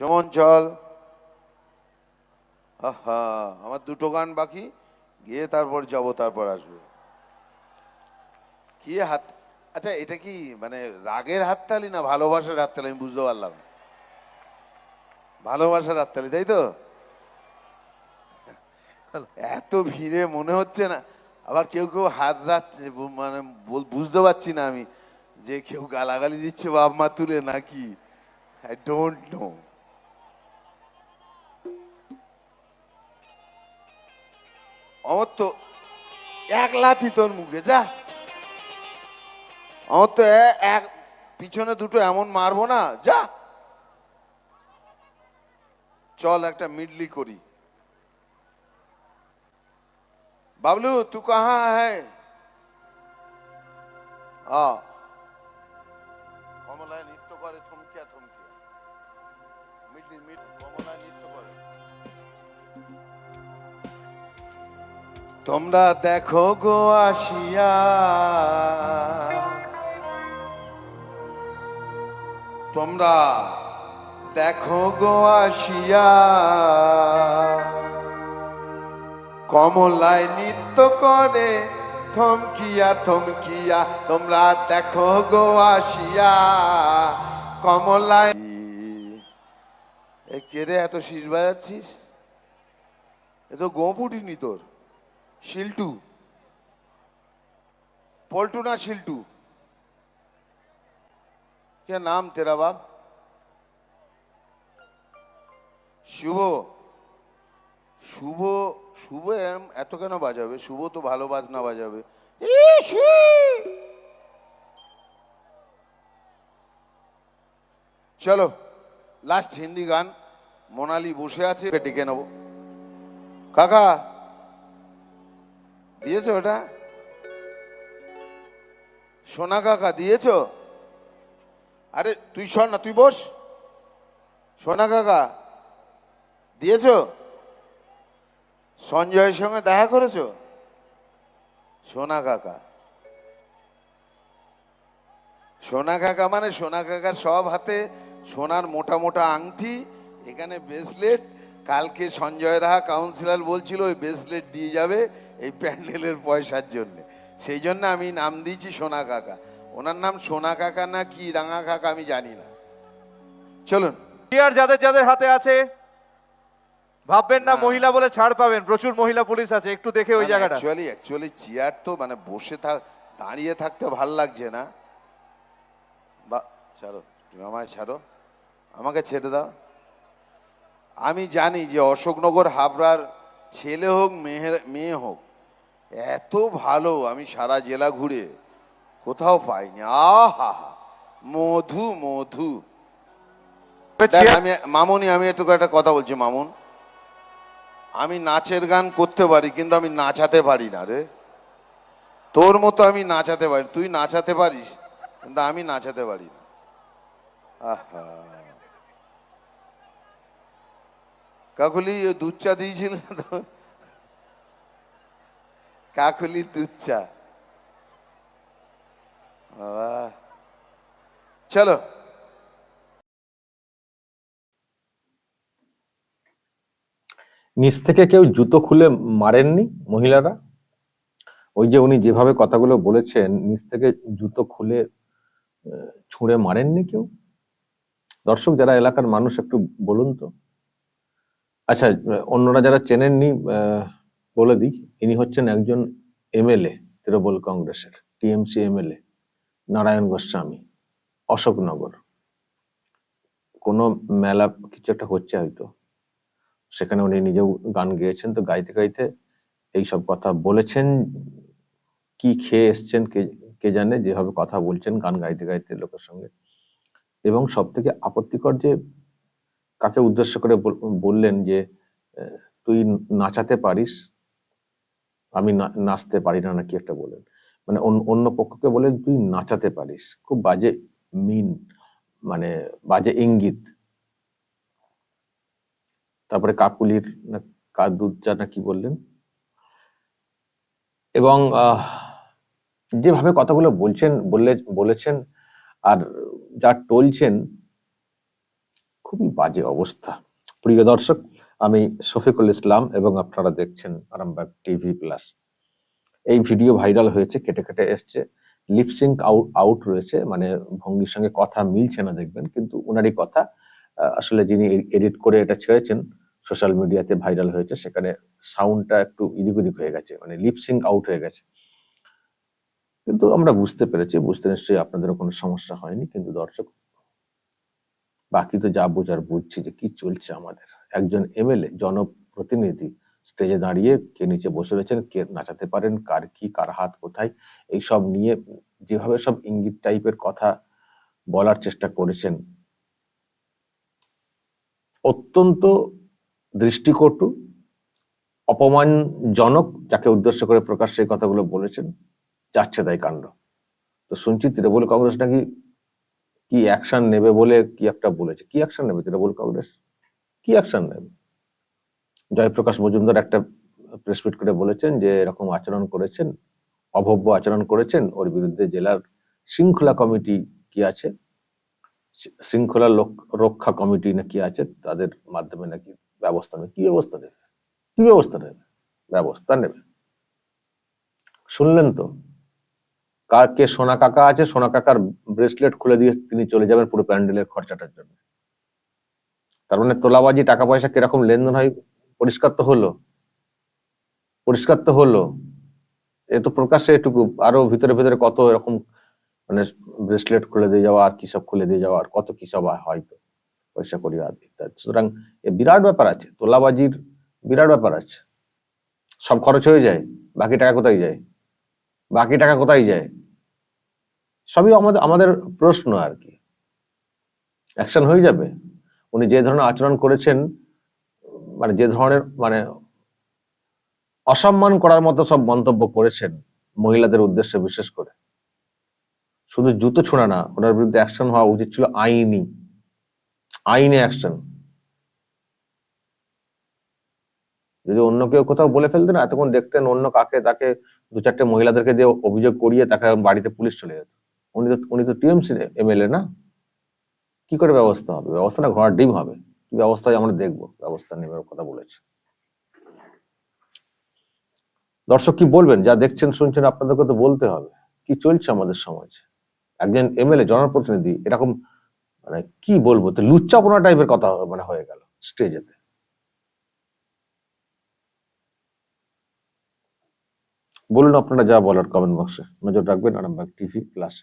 চমন চল? আমার দুটো গান বাকি, গিয়ে তারপর যাব, তারপর আসবে। কি হাত আচ্ছা এটা কি মানে রাগের হাততালি না ভালোবাসার হাততালি? আমি বুঝতে পারলাম ভালোবাসার হাততালি, তাই তো? এত ভিড়ে মনে হচ্ছে না, আবার কেউ কেউ হাত রাখছে মানে বুঝতে পারছি না আমি, যে কেউ গালাগালি দিচ্ছে বাপ মা তুলে নাকি? আই ডোন্ট নো আমার তো এক লাথি তোর মুখে, যা। আমার তো এক, পিছনে দুটো এমন মারবো না, যা। চল একটা মিডলি করি। বাবলু, তু কাহা হ্যাঁ কমলায় নৃত্য করে, থমকিয়া থমকিয়া। মিডলি, মিড, কমলায় নৃত্য তোমরা দেখো গো আসিয়া। তোমরা দেখো গো আসিয়া। কমলায় নৃত্য করে থমকিয়া থমকিয়া, তোমরা দেখো গো আসিয়া। কমলায় কেড়ে এত শীষ বাজাচ্ছিস? এ তো গোপুটিনি তোর। শিল্টু পল্টু না শিল্টু क्या नाम तेरा बाप শুভ শুভ শুভ এরম এত কেন বাজাবে শুভ তো ভালো বাজনা বাজাবে ইসি! চলো লাস্ট হিন্দি গান মোনালি বসে আছে ডেকে নেবো কাকা দিয়েছ ওটা? সোনা কাকা, দিয়েছ? আরে, তুই শোন না, তুই বস। সোনা কাকা, দিয়েছ? সঞ্জয়ের সঙ্গে দেখা করেছ? সোনা কাকা। সোনা কাকা মানে সোনা কাকার সব হাতে সোনার মোটা মোটা আংটি, এখানে ব্রেসলেট কালকে সঞ্জয় রাহা কাউন্সিলর বলছিল, ওই ব্রেসলেট দিয়ে যাবে। এই প্যান্ডেলের পয়সার জন্য। সেই জন্য আমি নাম দিয়েছি সোনা কাকা। ওনার নাম সোনা কাকা না কি রাঙা কাকা আমি জানি না। চলুন। চেয়ার যাদের যাদের হাতে আছে ভাববেন না না। মহিলা বলে ছাড় পাবেন প্রচুর মহিলা পুলিশ আছে একটু দেখে ওই জায়গাটা। অ্যাকচুয়ালি অ্যাকচুয়ালি চেয়ার তো মানে বসে থাক দাঁড়িয়ে থাকতে ভালো লাগছে না। বা ছাড়ো তুমি আমায় ছাড়ো। আমাকে ছেড়ে দাও। আমি জানি যে অশোকনগর হাবড়ার ছেলে হোক মেয়ের মেয়ে হোক এত ভালো আমি সারা জেলা ঘুরে কোথাও পাইনি। আহা মধু মধু। আমি মামুনি আমি একটু একটা কথা বলছি মামুন। আমি নাচের গান করতে পারি কিন্তু আমি নাচাতে পারি না রে। তোর মতো আমি নাচাতে পারি তুই নাচাতে পারিস কিন্তু আমি নাচাতে পারি না। আহা। কাকুলি দুধ চা দিয়েছিল না তো কাকুলি বাবা। চলো। নিচ থেকে কেউ জুতো খুলে মারেননি মহিলারা? ওই যে উনি যেভাবে কথাগুলো বলেছেন নিচ থেকে জুতো খুলে ছুঁড়ে মারেননি কেউ? দর্শক যারা এলাকার মানুষ একটু বলুন তো। আচ্ছা অন্যরা যারা চেনেননি আহ, বলে দিই, ইনি হচ্ছেন একজন এমএলএ তৃণমূল কংগ্রেসের, টিএমসি এমএলএ, নারায়ণ গোস্বামী, অশোকনগর। কোনো মেলা কিছু একটা হচ্ছে হয়তো। সেখানে উনি নিজেও গান গেয়েছেন, তো গাইতে গাইতে এইসব কথা বলেছেন, কি খেয়ে এসছেন কে কে জানে, যেভাবে কথা বলছেন গান গাইতে গাইতে লোকের সঙ্গে। এবং সব থেকে আপত্তিকর যে কাকে উদ্দেশ্য করে বল- বললেন যে তুই নাচাতে পারিস আমি নাচতে পারি না নাকি একটা বলেন। মানে অন্য- পক্ষকে বলেন তুই নাচাতে পারিস। খুব বাজে মিন মানে বাজে ইঙ্গিত। তারপরে কাকুলির না, কাদুজ্জা না কি বললেন? এবং যেভাবে কথাগুলো বলছেন, বললে, বলেছেন আর যা টলছেন, খুবই বাজে অবস্থা। প্রিয় দর্শক আমি শফিকুল ইসলাম এবং আপনারা দেখছেন আরামবাগ টিভি প্লাস। এই ভিডিও ভাইরাল হয়েছে, কেটে কেটে এসছে। লিপসিঙ্ক আউট আউট রয়েছে মানে ভঙ্গির সঙ্গে কথা মিলছে না দেখবেন, কিন্তু ওনারই কথা আসলে যিনি এডিট করে এটা ছেড়েছেন, সোশ্যাল মিডিয়াতে ভাইরাল হয়েছে, সেখানে সাউন্ডটা একটু ইদিক উদিক হয়ে গেছে মানে লিপসিঙ্ক আউট হয়ে গেছে। কিন্তু আমরা বুঝতে পেরেছি, বুঝতে নিশ্চয়ই আপনাদেরও কোনো সমস্যা হয়নি, কিন্তু দর্শক বাকি তো যা বোঝার বুঝছি যে কি চলছে আমাদের। একজন এমএলএ, জনপ্রতিনিধি স্টেজে দাঁড়িয়ে কে নিচে বসে রয়েছেন, কে নাচাতে পারেন, কার কি, কার হাত কোথায় এই সব নিয়ে যেভাবে সব ইঙ্গিত টাইপের কথা বলার চেষ্টা করেছেন। অত্যন্ত দৃষ্টিকটু অপমানজনক যাকে উদ্দেশ্য করে প্রকাশ্যে এই কথাগুলো বলেছেন, যাচ্ছে তাই কাণ্ড। তো শুনছি তৃণমূল কংগ্রেস নাকি কি অ্যাকশন নেবে বলে কি একটা বলেছে? কি অ্যাকশন নেবে তৃণমূল কংগ্রেস? কি অ্যাকশন নেবে? জয়প্রকাশ মজুমদার একটা প্রেস মিট করে বলেছেন যে, এরকম আচরণ করেছেন, অভব্য আচরণ করেছেন, ওর বিরুদ্ধে জেলার শৃঙ্খলা কমিটি কি আছে? শৃঙ্খলা রক্ষা কমিটি না কি আছে? তাদের মাধ্যমে নাকি ব্যবস্থা নেবে। কি ব্যবস্থা নেবে? কি ব্যবস্থা নেবে? ব্যবস্থা নেবে। শুনলেন তো? কা- কে সোনা কাকা আছে, সোনা কাকার ব্রেসলেট খুলে দিয়ে তিনি চলে যাবেন পুরো প্যান্ডেলের খরচাটার জন্য। তার মানে তোলাবাজি টাকা পয়সা কীরকম লেনদেন হয়? পরিষ্কার তো হলো। পরিষ্কার তো হলো। এ তো প্রকাশ্যে এটুকু। আরও ভিতরে ভিতরে কত এরকম মানে ব্রেসলেট খুলে দিয়ে যাওয়া, আর কি সব খুলে দিয়ে যাওয়া, আর কত কি সব হয়তো। পয়সা করি আর ইত্যাদি সুতরাং এ বিরাট ব্যাপার আছে। তোলাবাজির বিরাট ব্যাপার আছে। সব খরচ হয়ে যায়। বাকি টাকা কোথায় যায়? বাকি টাকা কোথায় যায়? সবই আমাদের আমাদের প্রশ্ন আর কি। অ্যাকশন হয়ে যাবে। উনি যে ধরনের আচরণ করেছেন মানে যে ধরনের মানে অসম্মান করার মতো সব মন্তব্য করেছেন মহিলাদের উদ্দেশ্যে বিশেষ করে। শুধু জুতো ছোঁড়া না, ওনার বিরুদ্ধে অ্যাকশন হওয়া উচিত ছিল আইনি। আইনে অ্যাকশন যদি অন্য কেউ কোথাও বলে ফেলতেন, এতক্ষণ দেখতেন অন্য কাকে, তাকে দু চারটে মহিলাদেরকে দিয়ে অভিযোগ করিয়ে তাকে বাড়িতে পুলিশ চলে যেত। উনি তো উনি তো টিএমসি এমএলএ না? কি করে ব্যবস্থা হবে? ব্যবস্থা না ঘোড়ার ডিম হবে। কি ব্যবস্থা আমরা দেখব। ব্যবস্থা কথা বলেছে। দর্শক কি বলবেন? যা দেখছেন, শুনছেন বলতে হবে। কি চলছে আমাদের সমাজে? একজন এমএলএ, জনপ্রতিনিধি, এরকম মানে কি বলব? তো লুচ্চাপনা টাইপের কথা মানে হয়ে গেল স্টেজেতে বলুন আপনারা যা বলার কমেন্ট বক্সে নজর রাখবেন আরামবাগ টিভি প্লাস